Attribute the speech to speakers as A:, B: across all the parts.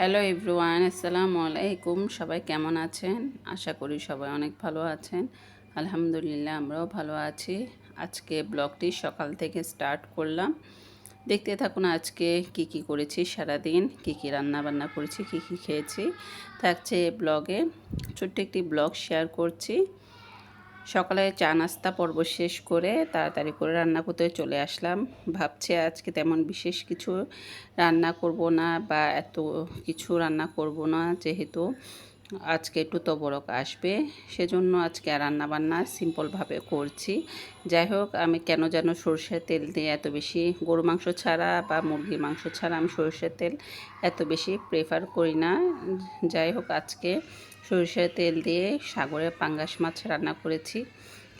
A: Hello everyone আসসালামু আলাইকুম সবাই কেমন আছেন? আশা করি সবাই অনেক ভালো আছেন। আলহামদুলিল্লাহ, আমরাও ভালো আছি। আজকে ব্লগটি সকাল থেকে স্টার্ট করলাম। দেখতে থাকুন আজকে কি কি করেছি সারাদিন, কি কি রান্না বান্না করেছি, কি কি খেয়েছি। থাকছে ব্লগে। ছোট্ট একটি ব্লগ শেয়ার করছি। সকালে চা নাস্তা পর্ব শেষ করে তাড়াতাড়ি করে রান্না করতে চলে আসলাম। ভাবছি আজকে তেমন বিশেষ কিছু রান্না করব না বা এত কিছু রান্না করব না যেহেতু। আজকে একটু তবরক আসবে, সেজন্য আজকে রান্না বান্না সিম্পলভাবে করছি। যাই হোক, আমি কেন যেন সরষের তেল দিয়ে এত বেশি গরু মাংস ছাড়া বা মুরগির মাংস ছাড়া আমি সরষের তেল এত বেশি প্রেফার করি না। যাই হোক, আজকে সরিষার তেল দিয়ে সাগরের পাঙ্গাস মাছ রান্না করেছি।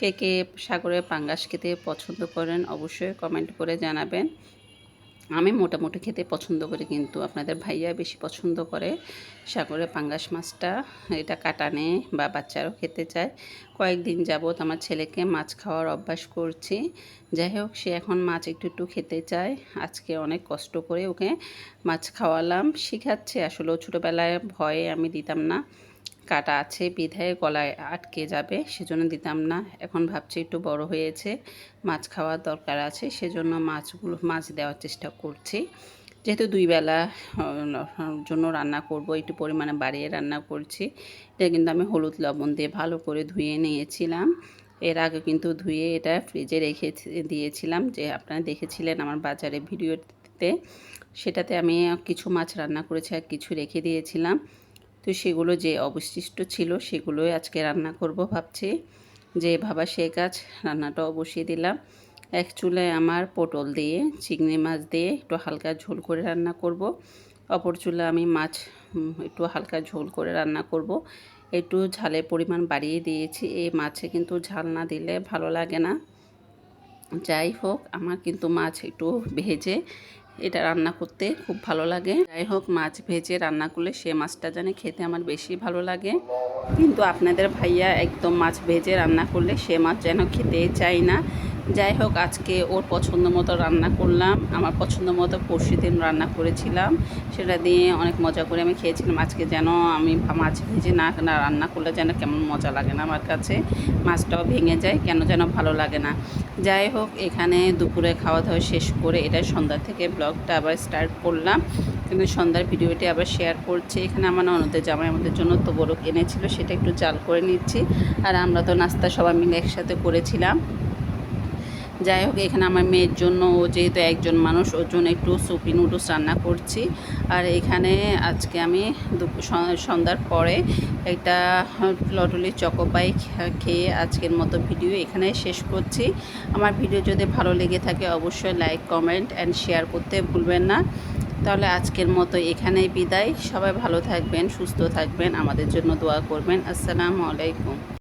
A: কে কে সাগরের পাঙ্গাস খেতে পছন্দ করেন অবশ্যই কমেন্ট করে জানাবেন। আমি মোটামুটি খেতে পছন্দ করি, কিন্তু আপনাদের ভাইয়া বেশি পছন্দ করে। সাগরে পাঙ্গাস মাছটা, এটা কাটানে বা বাচ্চারাও খেতে চায়। কয়েকদিন যাবৎ আমার ছেলেকে মাছ খাওয়ার অভ্যাস করছি। যাই হোক, সে এখন মাছ একটু একটু খেতে চায়। আজকে অনেক কষ্ট করে ওকে মাছ খাওয়ালাম, শিখাচ্ছে। আসলে ছোটোবেলায় ভয়ে আমি দিতাম না। কাটা আছে, বিধায় গলায় আটকে যাবে, সেজন্য দিতাম না। এখন ভাবছি একটু বড় হয়েছে, মাছ খাওয়ার দরকার আছে, সেজন্য মাছগুলো, মাছ দেওয়ার চেষ্টা করছি। যেহেতু দুই বেলা জন্য রান্না করব, একটু পরিমাণে বাড়িয়ে রান্না করছি, এটা কিন্তু আমি হলুদ লবণ দিয়ে ভালো করে ধুয়ে নিয়েছিলাম। এর আগে কিন্তু ধুয়ে এটা ফ্রিজে রেখে দিয়েছিলাম, যে আপনারা দেখেছিলেন আমার বাজারে ভিডিওতে, সেটাতে আমি কিছু মাছ রান্না করেছি আর কিছু রেখে দিয়েছিলাম। তো সেগুলো যে অবশিষ্ট ছিল সেগুলোই আজকে রান্না করব ভাবছি। যে ভাবা সে কাজ রান্নাটাও বসিয়ে দিলাম। এক চুলায় আমার পটল দিয়ে, চিংড়ি মাছ দিয়ে একটু হালকা ঝোল করে রান্না করব। অপর চুলা আমি মাছ একটু হালকা ঝোল করে রান্না করব। একটু ঝালের পরিমাণ বাড়িয়ে দিয়েছি। এই মাছে কিন্তু ঝাল না দিলে ভালো লাগে না। যাই হোক, আমার কিন্তু মাছ একটু ভেজে এটা রান্না করতে খুব ভালো লাগে। যাই হোক, মাছ ভেজে রান্না করলে সে মাছটা জানে খেতে আমার বেশি ভালো লাগে। কিন্তু আপনাদের ভাইয়া একদম মাছ ভেজে রান্না করলে সে মাছ যেন খেতে চায় না। যাই হোক, আজকে ওর পছন্দ মতো রান্না করলাম। আমার পছন্দ মতো পরশু দিন রান্না করেছিলাম। সেটা দিয়ে অনেক মজা করে আমি খেয়েছিলাম। আজকে যেন আমি মাছ ভেজে না না রান্না করলে যেন কেমন মজা লাগে না আমার কাছে। মাছটাও ভেঙে যায়, কেন যেন ভালো লাগে না। যাই হোক, এখানে দুপুরে খাওয়া দাওয়া শেষ করে এটা সন্ধ্যা থেকে ব্লগটা আবার স্টার্ট করলাম। কিন্তু সন্ধ্যার ভিডিওটি আবার শেয়ার করছি। এখানে আমার ননদের জামাই আমাদের জন্য তো বড় এনেছিল, সেটা একটু জাল করে নিচ্ছি। আর আমরা তো নাস্তা সবাই মিলে একসাথে করেছিলাম। যাই হোক, এখানে আমার মেয়ের জন্য, ও যেহেতু একজন মানুষ, ওর জন্য একটু সুপি নুডলস রান্না করছি। আর এখানে আজকে আমি সন্ধ্যার পরে একটা লটলি চকোপাই খেয়ে আজকের মতো ভিডিও এখানে শেষ করছি। আমার ভিডিও যদি ভালো লেগে থাকে, অবশ্যই লাইক, কমেন্ট অ্যান্ড শেয়ার করতে ভুলবেন না। তাহলে আজকের মতো এখানেই বিদায়। সবাই ভালো থাকবেন, সুস্থ থাকবেন, আমাদের জন্য দোয়া করবেন। আসসালামু আলাইকুম।